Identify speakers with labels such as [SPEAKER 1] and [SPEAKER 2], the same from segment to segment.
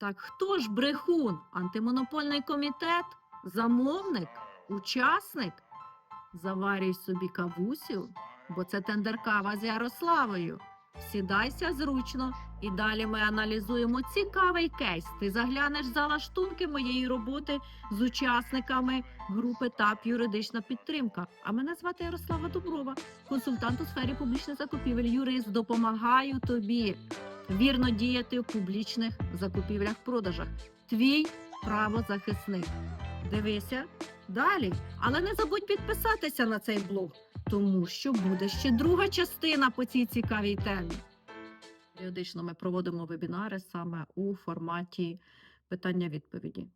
[SPEAKER 1] Так хто ж брехун? Антимонопольний комітет? Замовник? Учасник? Заварюй собі кавусю, бо це тендеркава з Ярославою. Сідайся зручно, і далі ми аналізуємо цікавий кейс. Ти заглянеш за лаштунки моєї роботи з учасниками групи ТАП Юридична підтримка. А мене звати Ярослава Дуброва, консультант у сфері публічних закупівель. Юрист допомагаю тобі вірно діяти у публічних закупівлях-продажах. Твій правозахисник. Дивися далі. Але не забудь підписатися на цей блог, тому що буде ще друга частина по цій цікавій темі. Періодично ми проводимо вебінари саме у форматі питання-відповіді.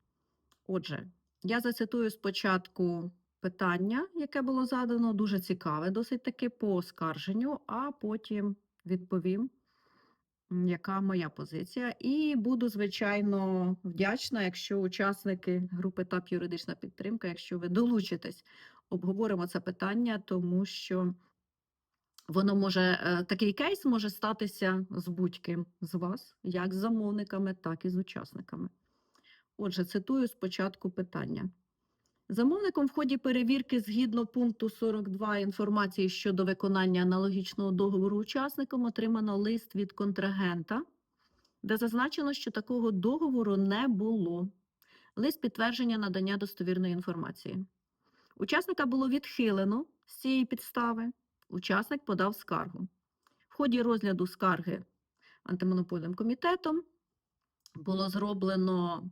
[SPEAKER 1] Отже, я зацитую спочатку питання, яке було задано, дуже цікаве, досить таки по оскарженню, а потім відповім, яка моя позиція. І буду, звичайно, вдячна, якщо учасники групи ТАП юридична підтримка, якщо ви долучитесь, обговоримо це питання, тому що воно може, е, такий кейс може статися з будь-ким з вас, як з замовниками, так і з учасниками. Отже, цитую спочатку питання. Замовником в ході перевірки згідно пункту 42 інформації щодо виконання аналогічного договору учасникам отримано лист від контрагента, де зазначено, що такого договору не було. Лист підтвердження надання достовірної інформації. Учасника було відхилено з цієї підстави. Учасник подав скаргу. В ході розгляду скарги антимонопольним комітетом було зроблено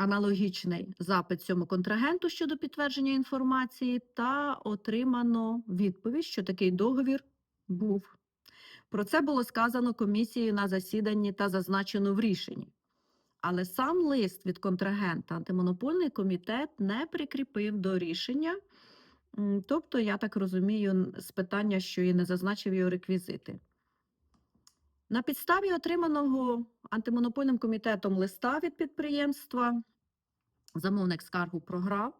[SPEAKER 1] аналогічний запит цьому контрагенту щодо підтвердження інформації та отримано відповідь, що такий договір був. Про це було сказано комісією на засіданні та зазначено в рішенні. Але сам лист від контрагента антимонопольний комітет не прикріпив до рішення. Тобто, я так розумію, з питання, що і не зазначив його реквізити. На підставі отриманого антимонопольним комітетом листа від підприємства замовник скаргу програв.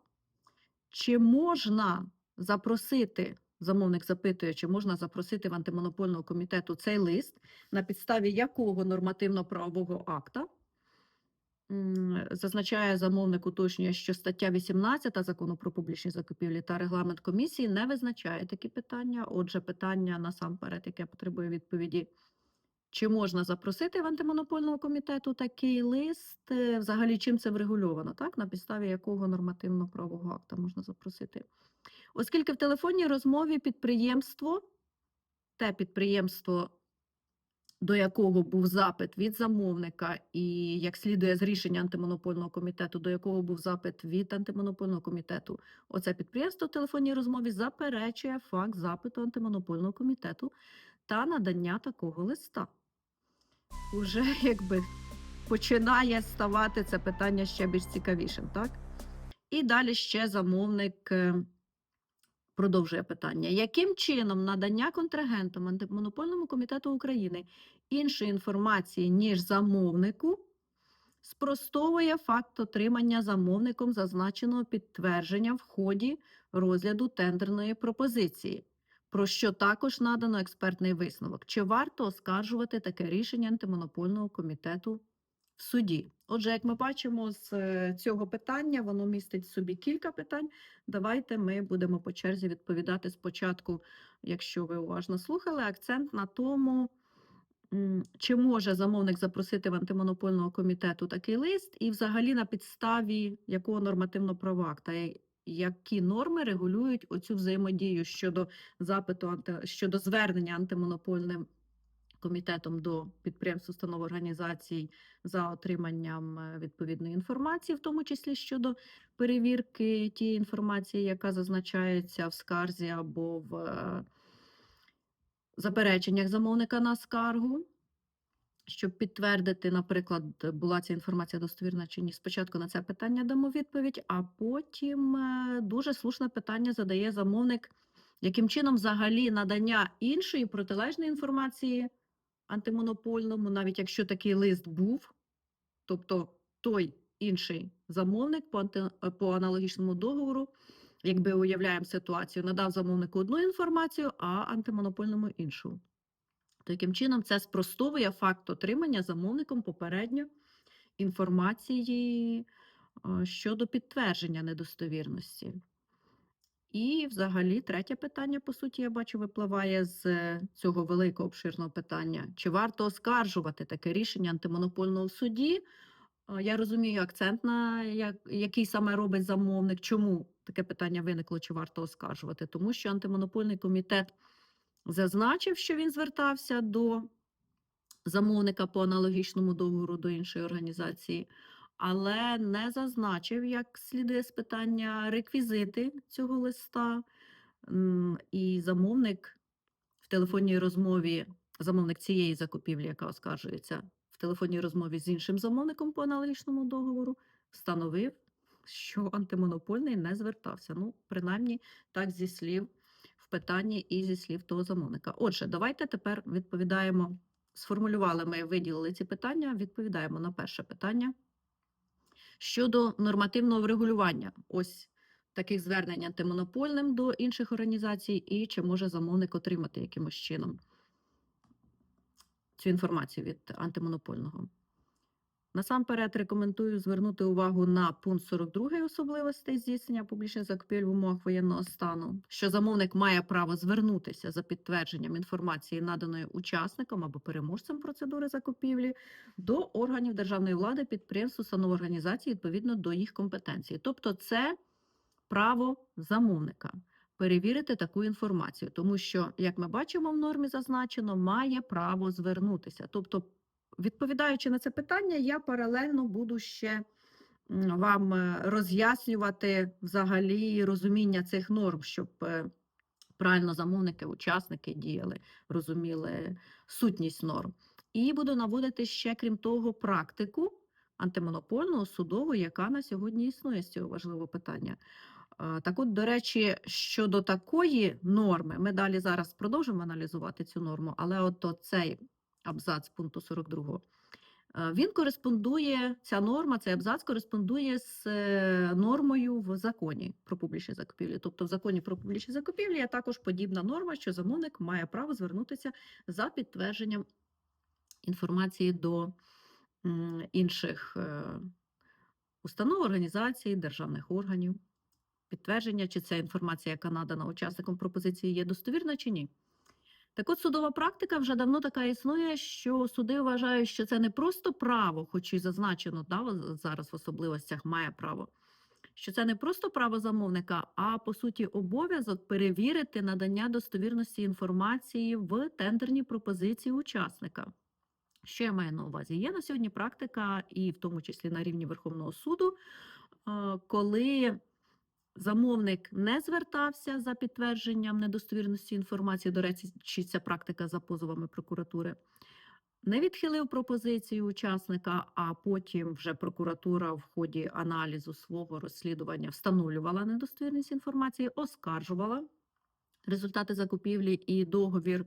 [SPEAKER 1] Чи можна запросити, замовник запитує, чи можна запросити в антимонопольного комітету цей лист, на підставі якого нормативно-правового акта Зазначає замовник уточнює, що стаття 18 закону про публічні закупівлі та регламент комісії не визначає такі питання. Отже, питання насамперед, яке потребує відповіді. Чи можна запросити в антимонопольного комітету такий лист? Е, Взагалі, чим це врегульовано? Так, на підставі якого нормативно-правового акта можна запросити? Оскільки в телефонній розмові підприємство, те підприємство, до якого був запит від замовника, і як слідує з рішення антимонопольного комітету, до якого був запит від антимонопольного комітету, оце підприємство в телефонній розмові заперечує факт запиту антимонопольного комітету та надання такого листа. Уже якби починає ставати це питання ще більш цікавішим, так? І далі ще замовник е, продовжує питання. Яким чином надання контрагентам антимонопольному комітету України іншої інформації, ніж замовнику, спростовує факт отримання замовником зазначеного підтвердження в ході розгляду тендерної пропозиції, про що також надано експертний висновок. Чи варто оскаржувати таке рішення антимонопольного комітету в суді? Отже, як ми бачимо з е, цього питання, воно містить в собі кілька питань. Давайте ми будемо по черзі відповідати спочатку, якщо ви уважно слухали, акцент на тому, чи може замовник запросити в антимонопольного комітету такий лист, і взагалі на підставі якого нормативно-правового акта, і які норми регулюють оцю взаємодію щодо запиту щодо звернення антимонопольним комітетом до підприємств, установ організацій за отриманням е, відповідної інформації, в тому числі щодо перевірки тієї інформації, яка зазначається в скарзі або в е, запереченнях замовника на скаргу. Щоб підтвердити, наприклад, була ця інформація достовірна чи ні, спочатку на це питання дамо відповідь, а потім е, дуже слушне питання задає замовник, яким чином взагалі надання іншої протилежної інформації антимонопольному, навіть якщо такий лист був, тобто той інший замовник по, анти, по аналогічному договору, якби уявляємо ситуацію, надав замовнику одну інформацію, а антимонопольному іншу. Таким чином, це спростовує факт отримання замовником попередньо інформації е, щодо підтвердження недостовірності. І взагалі третє питання, по суті, я бачу, випливає з цього великого обширного питання. Чи варто оскаржувати таке рішення антимонопольного суді? Е, Я розумію акцент на як, який саме робить замовник. Чому таке питання виникло, чи варто оскаржувати? Тому що антимонопольний комітет зазначив, що він звертався до замовника по аналогічному договору до іншої організації, але не зазначив, як слідує з питання реквізити цього листа. І замовник в телефонній розмові, замовник цієї закупівлі, яка оскаржується, в телефонній розмові з іншим замовником по аналогічному договору, встановив, що антимонопольний не звертався. Ну, принаймні, так зі слів питанні і зі слів того замовника. Отже, давайте тепер відповідаємо. Сформулювали ми, виділили ці питання, відповідаємо на перше питання. Щодо нормативного врегулювання, ось таких звернень антимонопольним до інших організацій, і чи може замовник отримати якимось чином цю інформацію від антимонопольного. Насамперед рекомендую звернути увагу на пункт 42 особливостей здійснення публічних закупівель в умовах воєнного стану, що замовник має право звернутися за підтвердженням інформації, наданої учасникам або переможцям процедури закупівлі, до органів державної влади, підприємств, установ організацій відповідно до їх компетенції. Тобто, це право замовника перевірити таку інформацію, тому що, як ми бачимо в нормі зазначено, має право звернутися. Тобто, відповідаючи на це питання, я паралельно буду ще вам е, роз'яснювати взагалі розуміння цих норм, щоб е, правильно замовники, учасники діяли, розуміли сутність норм. І буду наводити ще, крім того, практику антимонопольного судову, яка на сьогодні існує з цього важливого питання. Так от, до речі, щодо такої норми, ми далі зараз продовжимо аналізувати цю норму, але от цей абзац пункту 42, е, він кореспондує, ця норма, цей абзац кореспондує з е, нормою в законі про публічні закупівлі. Тобто в законі про публічні закупівлі є також подібна норма, що замовник має право звернутися за підтвердженням інформації до інших е, установ, організацій, державних органів. Підтвердження, чи ця інформація, яка надана учасникам пропозиції, є достовірна чи ні. Так от судова практика вже давно така існує, що суди вважають, що це не просто право, хоч і зазначено да, зараз в особливостях має право, що це не просто право замовника, а по суті обов'язок перевірити надання достовірності інформації в тендерній пропозиції учасника. Що я маю на увазі? Є на сьогодні практика, і в тому числі на рівні Верховного суду, коли замовник не звертався за підтвердженням недостовірності інформації, до речі, ця практика за позовами прокуратури, не відхилив пропозицію учасника, а потім вже прокуратура в ході аналізу свого розслідування встановлювала недостовірність інформації, оскаржувала результати закупівлі і договір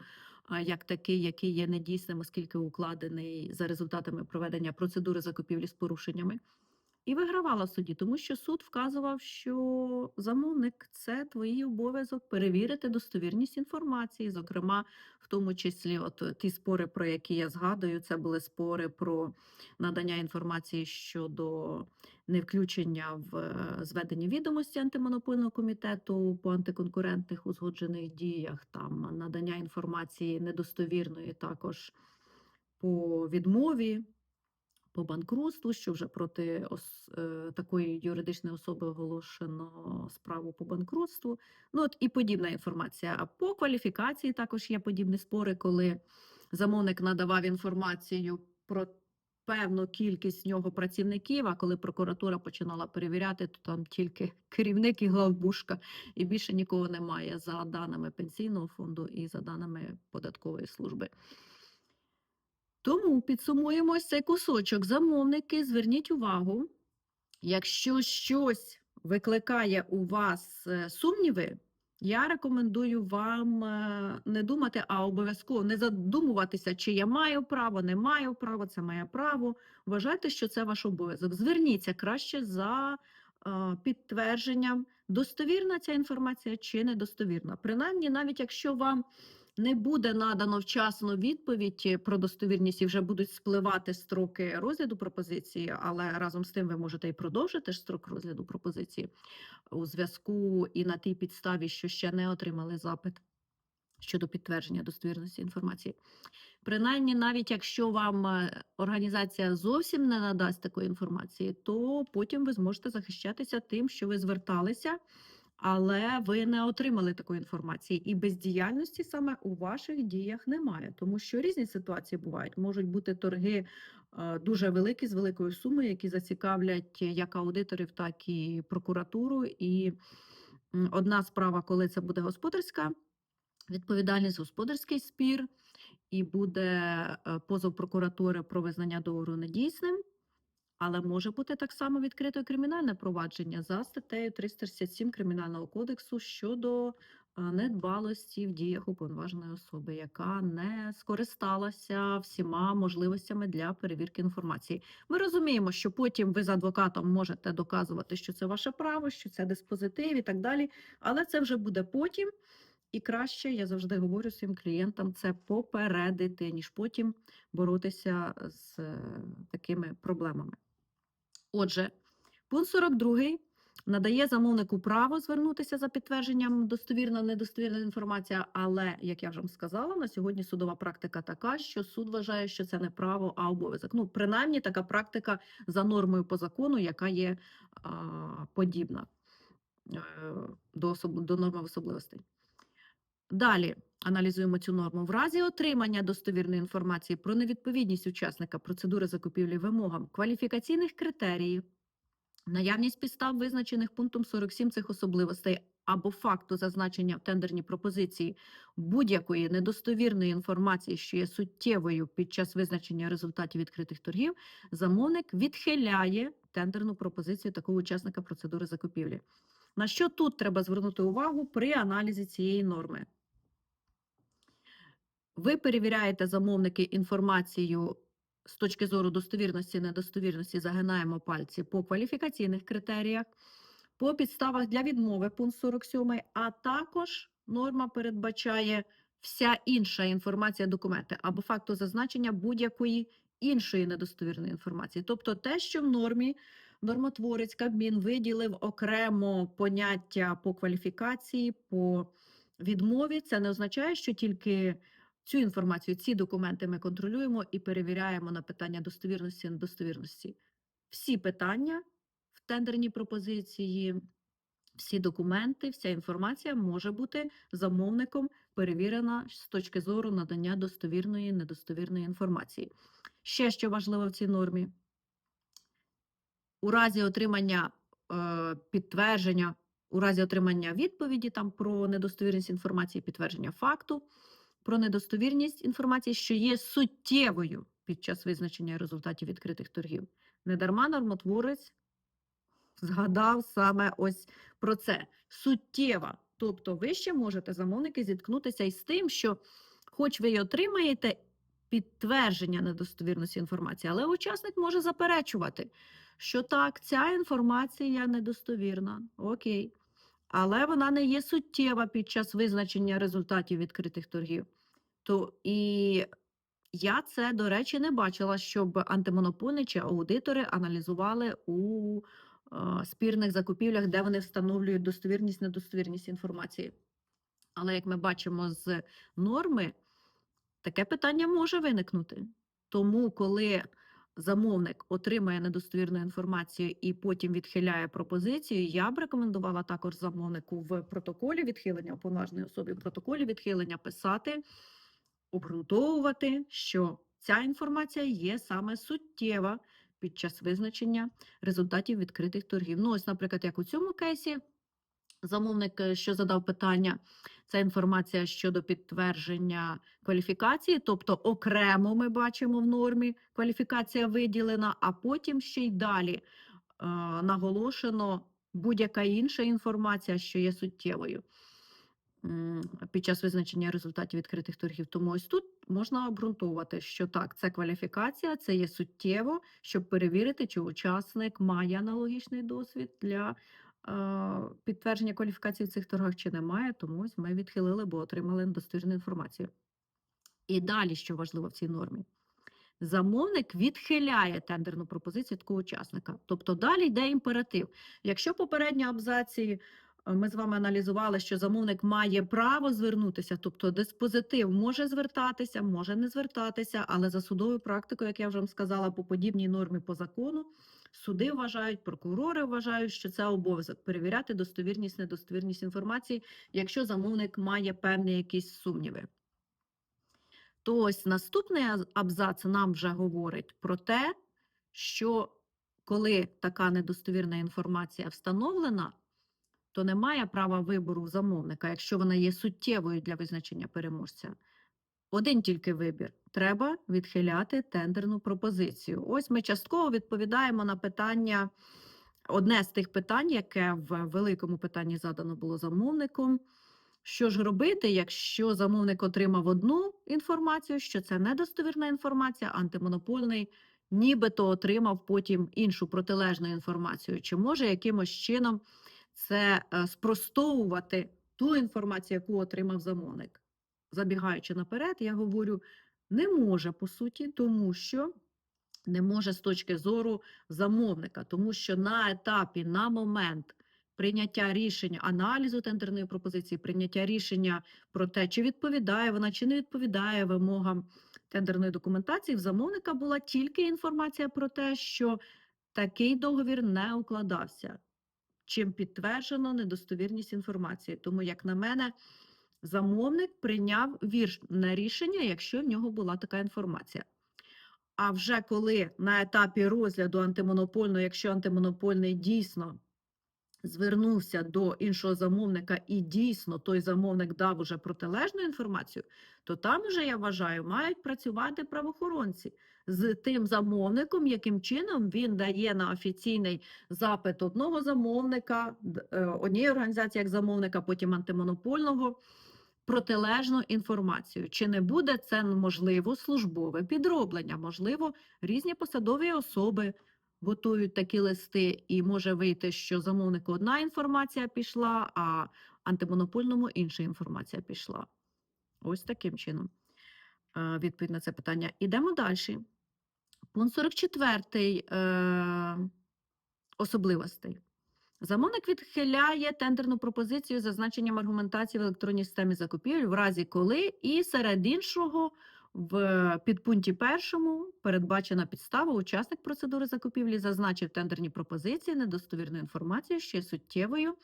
[SPEAKER 1] як такий, який є недійсним, оскільки укладений за результатами проведення процедури закупівлі з порушеннями. І вигравала в суді, тому що суд вказував, що замовник це твій обов'язок перевірити достовірність інформації. Зокрема, в тому числі, от е, ті спори, про які я згадую, це були спори про надання інформації щодо невключення в е, зведені відомості антимонопольного комітету по антиконкурентних узгоджених діях, там надання інформації недостовірної також по відмові по банкрутству, що вже проти ос, е, такої юридичної особи оголошено справу по банкрутству. Ну от і подібна інформація. А по кваліфікації також є подібні спори, коли замовник надавав інформацію про певну кількість в нього працівників, а коли прокуратура починала перевіряти, то там тільки керівник і главбушка, і більше нікого немає за даними пенсійного фонду і за даними податкової служби. Тому підсумуємо цей кусочок. Замовники, зверніть увагу, якщо щось викликає у вас е, сумніви, я рекомендую вам е, не думати, а обов'язково не задумуватися, чи я маю право, не маю права, це моє право. Вважайте, що це ваш обов'язок. Зверніться краще за е, підтвердженням, достовірна ця інформація чи недостовірна. Принаймні, навіть якщо вам не буде надано вчасно відповідь про достовірність і вже будуть спливати строки розгляду пропозиції, але разом з тим ви можете і продовжити строк розгляду пропозиції у зв'язку і на тій підставі, що ще не отримали запит щодо підтвердження достовірності інформації. Принаймні, навіть якщо вам е, організація зовсім не надасть такої інформації, то потім ви зможете захищатися тим, що ви зверталися, але ви не отримали такої інформації. І бездіяльності саме у ваших діях немає, тому що різні ситуації бувають. Можуть бути торги е, дуже великі з великою сумою, які зацікавлять як аудиторів, так і прокуратуру. І одна справа, коли це буде господарська відповідальність, господарський спір, і буде е, позов прокуратури про визнання договору недійсним. Але може бути так само відкрито кримінальне провадження за статтею 367 Кримінального кодексу щодо е, недбалості в діях уповноваженої особи, яка не скористалася всіма можливостями для перевірки інформації. Ми розуміємо, що потім ви з адвокатом можете доказувати, що це ваше право, що це диспозитив і так далі. Але це вже буде потім. І краще, я завжди говорю своїм клієнтам, це попередити, ніж потім боротися з е, такими проблемами. Отже, пункт 42 надає замовнику право звернутися за підтвердженням достовірна, недостовірна інформація, але, як я вже вам сказала, на сьогодні судова практика така, що суд вважає, що це не право, а обов'язок. Ну, принаймні, така практика за нормою по закону, яка є а, подібна е, до, особ... до норми особливостей. Далі аналізуємо цю норму. В разі отримання достовірної інформації про невідповідність учасника процедури закупівлі вимогам кваліфікаційних критеріїв, наявність підстав, визначених пунктом 47 цих особливостей або факту зазначення в тендерній пропозиції будь-якої недостовірної інформації, що є суттєвою під час визначення результатів відкритих торгів, замовник відхиляє тендерну пропозицію такого учасника процедури закупівлі. На що тут треба звернути увагу при аналізі цієї норми? Ви перевіряєте замовники інформацію з точки зору достовірності, недостовірності, загинаємо пальці по кваліфікаційних критеріях, по підставах для відмови, пункт 47, а також норма передбачає вся інша інформація, документи або факту зазначення будь-якої іншої недостовірної інформації. Тобто те, що в нормі нормотворець Кабмін виділив окремо поняття по кваліфікації, по відмові, це не означає, що тільки цю інформацію, ці документи ми контролюємо і перевіряємо на питання достовірності недостовірності. Всі питання в тендерній пропозиції, всі документи, вся інформація може бути замовником перевірена з точки зору надання достовірної недостовірної інформації. Ще що важливо в цій нормі, у разі отримання е, підтвердження, у разі отримання відповіді там про недостовірність інформації, підтвердження факту, про недостовірність інформації, що є суттєвою під час визначення результатів відкритих торгів. Недарма нормотворець згадав саме ось про це. Суттєва. Тобто ви ще можете, замовники, зіткнутися із тим, що хоч ви й отримаєте підтвердження недостовірності інформації, але учасник може заперечувати, що так, ця інформація недостовірна, окей, але вона не є суттєва під час визначення результатів відкритих торгів. То і я це, до речі, не бачила, щоб антимонопольні чи аудитори аналізували у е, спірних закупівлях, де вони встановлюють достовірність, недостовірність інформації. Але як ми бачимо з норми, таке питання може виникнути. Тому, коли замовник отримає недостовірну інформацію і потім відхиляє пропозицію, я б рекомендувала також замовнику в протоколі відхилення уповноваженої особі в протоколі відхилення писати, обґрунтовувати, що ця інформація є саме суттєва під час визначення результатів відкритих торгів. Ну, ось, наприклад, як у цьому кейсі. Замовник, е, що задав питання, це інформація щодо підтвердження кваліфікації, тобто окремо ми бачимо в нормі кваліфікація виділена, а потім ще й далі е, наголошено будь-яка інша інформація, що є суттєвою під час визначення результатів відкритих торгів. Тому ось тут можна обґрунтовувати, що так, це кваліфікація, це є суттєво, щоб перевірити, чи учасник має аналогічний досвід для підтвердження кваліфікації в цих торгах чи немає, тому ми відхилили, бо отримали недостовірну інформацію. І далі, що важливо в цій нормі, замовник відхиляє тендерну пропозицію такого учасника. Тобто далі йде імператив. Якщо попередні абзаці е, ми з вами аналізували, що замовник має право звернутися, тобто диспозитив може звертатися, може не звертатися, але за судовою практикою, як я вже вам сказала, по подібній нормі по закону, суди вважають, прокурори вважають, що це обов'язок перевіряти достовірність, недостовірність інформації, якщо замовник має певні якісь сумніви. То ось наступний абзац нам вже говорить про те, що коли така недостовірна інформація встановлена, то немає права вибору замовника, якщо вона є суттєвою для визначення переможця. Один тільки вибір. Треба відхиляти тендерну пропозицію. Ось ми частково відповідаємо на питання, одне з тих питань, яке в великому питанні задано було замовником. Що ж робити, якщо замовник отримав одну інформацію, що це недостовірна інформація, антимонопольний нібито отримав потім іншу протилежну інформацію? Чи може якимось чином це е, спростовувати ту інформацію, яку отримав замовник? Забігаючи наперед, я говорю, не може по суті, тому що не може з точки зору замовника, тому що на етапі, на момент прийняття рішення, аналізу тендерної пропозиції, прийняття рішення про те, чи відповідає вона, чи не відповідає вимогам тендерної документації, в замовника була тільки інформація про те, що такий договір не укладався, чим підтверджено недостовірність інформації. Тому, як на мене, замовник прийняв вірне рішення, якщо в нього була така інформація. А вже коли на етапі розгляду антимонопольного, якщо антимонопольний дійсно звернувся до іншого замовника і дійсно той замовник дав уже протилежну інформацію, то там вже, я вважаю, мають працювати правоохоронці з тим замовником, яким чином він дає на офіційний запит одного замовника, е, однієї організації як замовника, потім антимонопольного протилежну інформацію. Чи не буде це можливо службове підроблення? Можливо, різні посадові особи готують такі листи, і може вийти, що замовнику одна інформація пішла, а антимонопольному інша інформація пішла. Ось таким чином. е, Відповідь на це питання. Ідемо далі. Пункт 44 е, особливостей. Замовник відхиляє тендерну пропозицію з зазначенням аргументації в електронній системі закупівель в разі коли і серед іншого в підпункті першому передбачена підстава учасник процедури закупівлі зазначив тендерні пропозиції недостовірну інформацію, що є суттєвою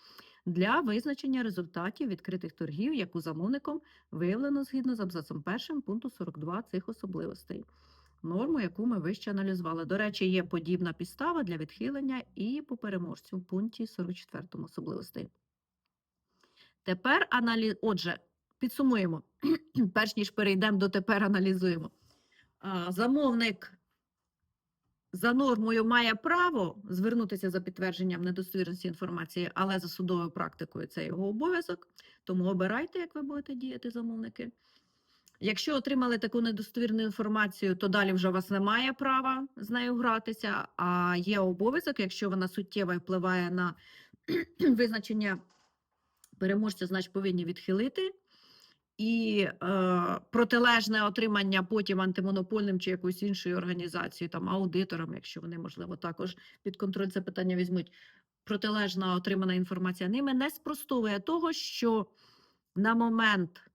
[SPEAKER 1] для визначення результатів відкритих торгів, яку замовником виявлено згідно з абзацом першим пункту 42 цих особливостей. Норму, яку ми вище аналізували. До речі, є подібна підстава для відхилення і по переможцю в пункті 44 особливостей. Тепер аналіз... Отже, підсумуємо, перш ніж перейдемо до тепер аналізуємо. Замовник за нормою має право звернутися за підтвердженням недостовірності інформації, але за судовою практикою це його обов'язок. Тому обирайте, як ви будете діяти, замовники. Якщо отримали таку недостовірну інформацію, то далі вже у вас немає права з нею гратися, а є обов'язок, якщо вона суттєво впливає на визначення переможця, значить повинні відхилити. І е, протилежне отримання потім антимонопольним чи якоюсь іншою організацією, там аудитором, якщо вони, можливо, також під контроль це питання візьмуть. Протилежна отримана інформація ними не спростовує того, що на момент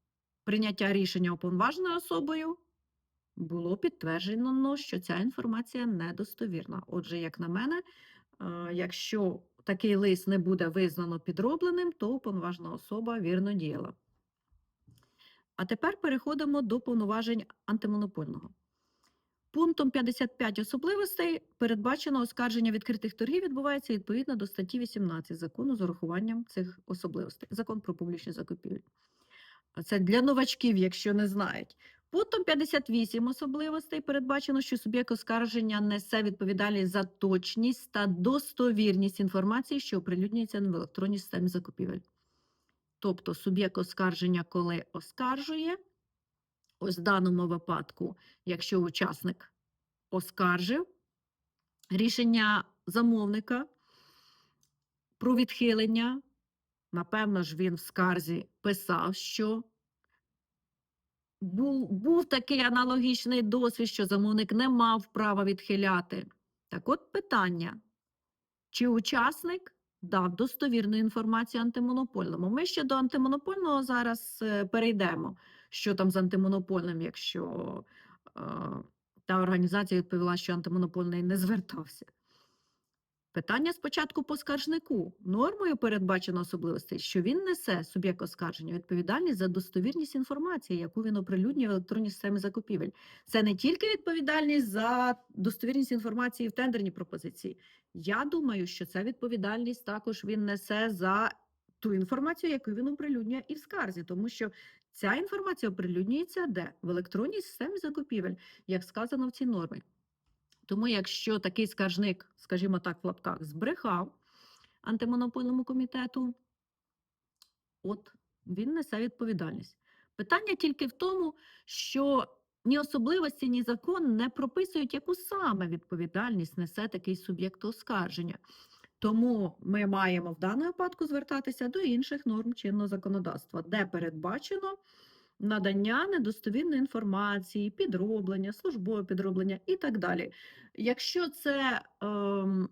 [SPEAKER 1] прийняття рішення уповноваженою особою було підтверджено, що ця інформація недостовірна. Отже, як на мене, е, якщо такий лист не буде визнано підробленим, то уповноважена особа вірно діяла. А тепер переходимо до повноважень антимонопольного. Пунктом 55 особливостей передбачено оскарження відкритих торгів відбувається відповідно до статті 18 закону з урахуванням цих особливостей. Закон про публічні закупівлі. Це для новачків, якщо не знають. Пунктом 58 особливостей передбачено, що суб'єкт оскарження несе відповідальність за точність та достовірність інформації, що оприлюднюється в електронній системі закупівель. Тобто суб'єкт оскарження, коли оскаржує, ось в даному випадку, якщо учасник оскаржив рішення замовника про відхилення. Напевно ж, він в скарзі писав, що був, був такий аналогічний досвід, що замовник не мав права відхиляти. Так от питання: чи учасник дав достовірну інформацію антимонопольному? Ми ще до антимонопольного зараз е, перейдемо. Що там з антимонопольним, якщо е, та організація відповіла, що антимонопольний не звертався. Питання спочатку по скаржнику. Нормою передбачено особливостей, що він несе суб'єкт оскарження відповідальність за достовірність інформації, яку він оприлюднює в електронній системі закупівель. Це не тільки відповідальність за достовірність інформації в тендерній пропозиції. Я думаю, що це відповідальність також він несе за ту інформацію, яку він оприлюднює і в скарзі, тому що ця інформація оприлюднюється де? В електронній системі закупівель, як сказано в цій нормі. Тому, якщо такий скаржник, скажімо так, в лапках збрехав антимонопольному комітету, от він несе відповідальність. Питання тільки в тому, що ні особливості, ні закон не прописують, яку саме відповідальність несе такий суб'єкт оскарження. Тому ми маємо в даному випадку звертатися до інших норм чинного законодавства, де передбачено надання недостовірної інформації, підроблення, службове підроблення і так далі. Якщо це ем,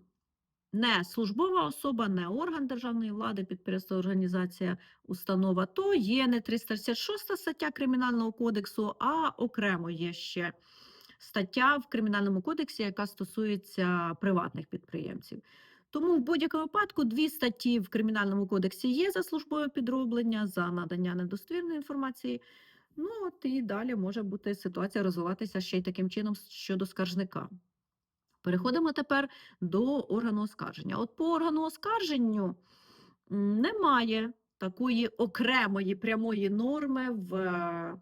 [SPEAKER 1] не службова особа, не орган державної влади, підприємство, організація, установа, то є не 366 стаття Кримінального кодексу, а окремо є ще стаття в Кримінальному кодексі, яка стосується приватних підприємців. Тому в будь-якому випадку дві статті в Кримінальному кодексі є за службове підроблення, за надання недостовірної інформації. Ну, от і далі може бути ситуація розвиватися ще й таким чином щодо скаржника. Переходимо тепер до органу оскарження. От по органу оскарженню немає такої окремої прямої норми в е,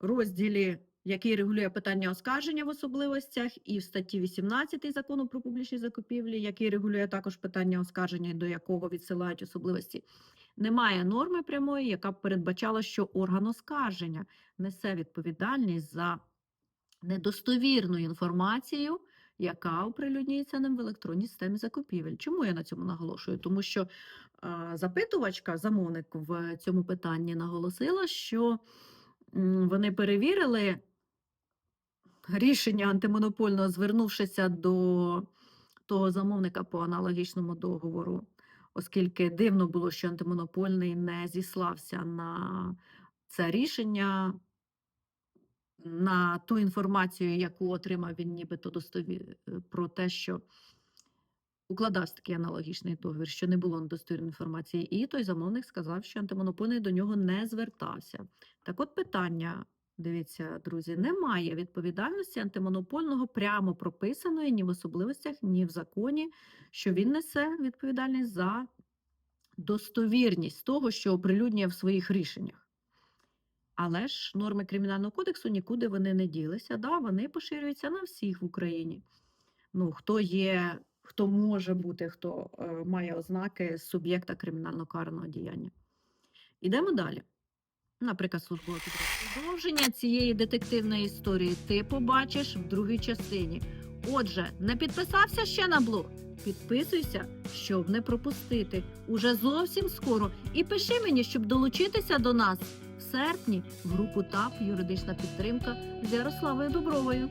[SPEAKER 1] розділі, який регулює питання оскарження в особливостях, і в статті 18 закону про публічні закупівлі, який регулює також питання оскарження, до якого відсилають особливості. Немає норми прямої, яка б передбачала, що орган оскарження несе відповідальність за недостовірну інформацію, яка оприлюднюється ним в електронній системі закупівель. Чому я на цьому наголошую? Тому що е, запитувачка, замовник в цьому питанні наголосила, що вони перевірили рішення антимонопольного, звернувшися до того замовника по аналогічному договору, оскільки дивно було, що антимонопольний не зіслався на це рішення, на ту інформацію, яку отримав він нібито достові... е, про те, що укладався такий аналогічний договір, що не було недостовірної інформації. І той замовник сказав, що антимонопольний до нього не звертався. Так от питання, дивіться, друзі, немає відповідальності антимонопольного прямо прописаної ні в особливостях, ні в законі, що він несе відповідальність за достовірність того, що оприлюднює в своїх рішеннях. Але ж норми Кримінального кодексу нікуди вони не ділися, да, вони поширюються на всіх в Україні. Ну, хто є, хто може бути, хто е, має ознаки суб'єкта кримінально карного діяння. Ідемо далі. Наприклад, службове підрозділ. Продовження цієї детективної історії ти побачиш в другій частині. Отже, не підписався ще на блог? Підписуйся, щоб не пропустити. Уже зовсім скоро. І пиши мені, щоб долучитися до нас в серпні в групу ТАП Юридична підтримка з Ярославою Дубровою.